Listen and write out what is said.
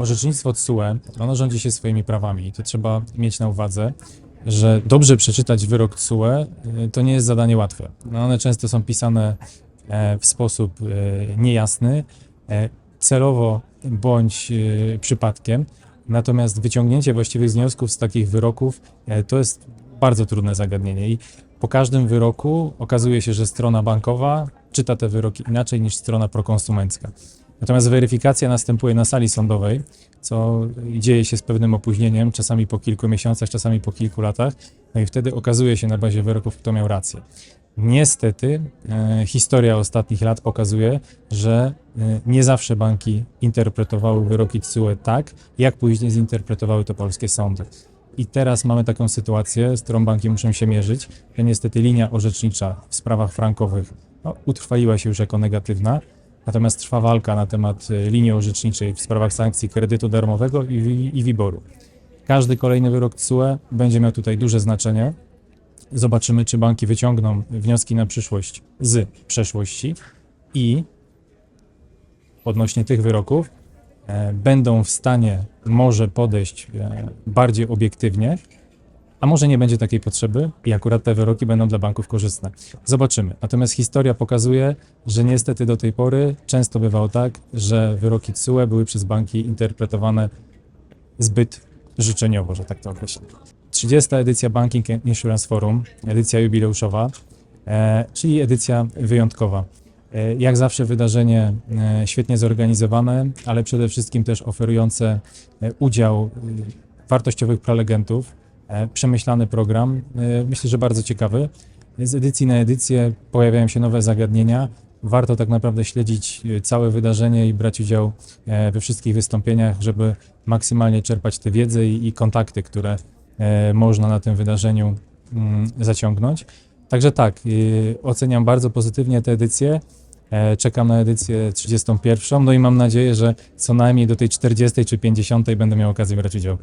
Orzecznictwo TSUE, ono rządzi się swoimi prawami i to trzeba mieć na uwadze, że dobrze przeczytać wyrok TSUE y, to nie jest zadanie łatwe. No one często są pisane e, w sposób e, niejasny, e, celowo bądź przypadkiem, natomiast wyciągnięcie właściwych wniosków z takich wyroków to jest bardzo trudne zagadnienie i po każdym wyroku okazuje się, że strona bankowa czyta te wyroki inaczej niż strona prokonsumencka. Natomiast weryfikacja następuje na sali sądowej, co dzieje się z pewnym opóźnieniem, czasami po kilku miesiącach, czasami po kilku latach, no i wtedy okazuje się na bazie wyroków, kto miał rację. Niestety, e, historia ostatnich lat pokazuje, że e, nie zawsze banki interpretowały wyroki TSUE tak, jak później zinterpretowały to polskie sądy. I teraz mamy taką sytuację, z którą banki muszą się mierzyć, że niestety linia orzecznicza w sprawach frankowych no, utrwaliła się już jako negatywna, natomiast trwa walka na temat e, linii orzeczniczej w sprawach sankcji kredytu darmowego i, i, WIBOR-u. Każdy kolejny wyrok TSUE będzie miał tutaj duże znaczenie. Zobaczymy, czy banki wyciągną wnioski na przyszłość z przeszłości i odnośnie tych wyroków e, będą w stanie może podejść e, bardziej obiektywnie, a może nie będzie takiej potrzeby i akurat te wyroki będą dla banków korzystne. Zobaczymy. Natomiast historia pokazuje, że niestety do tej pory często bywało tak, że wyroki TSUE były przez banki interpretowane zbyt życzeniowo, że tak to określę. 30. edycja Banking Insurance Forum, edycja jubileuszowa, e, czyli edycja wyjątkowa. E, jak zawsze wydarzenie e, świetnie zorganizowane, ale przede wszystkim też oferujące udział wartościowych prelegentów, przemyślany program, e, myślę, że bardzo ciekawy. Z edycji na edycję pojawiają się nowe zagadnienia. Warto tak naprawdę śledzić e, całe wydarzenie i brać udział e, we wszystkich wystąpieniach, żeby maksymalnie czerpać tę wiedzę i, kontakty, które e, można na tym wydarzeniu mm, zaciągnąć. Także tak, oceniam bardzo pozytywnie tę edycję. E, Czekam na edycję 31, no i mam nadzieję, że co najmniej do tej 40 czy 50 będę miał okazję brać udział.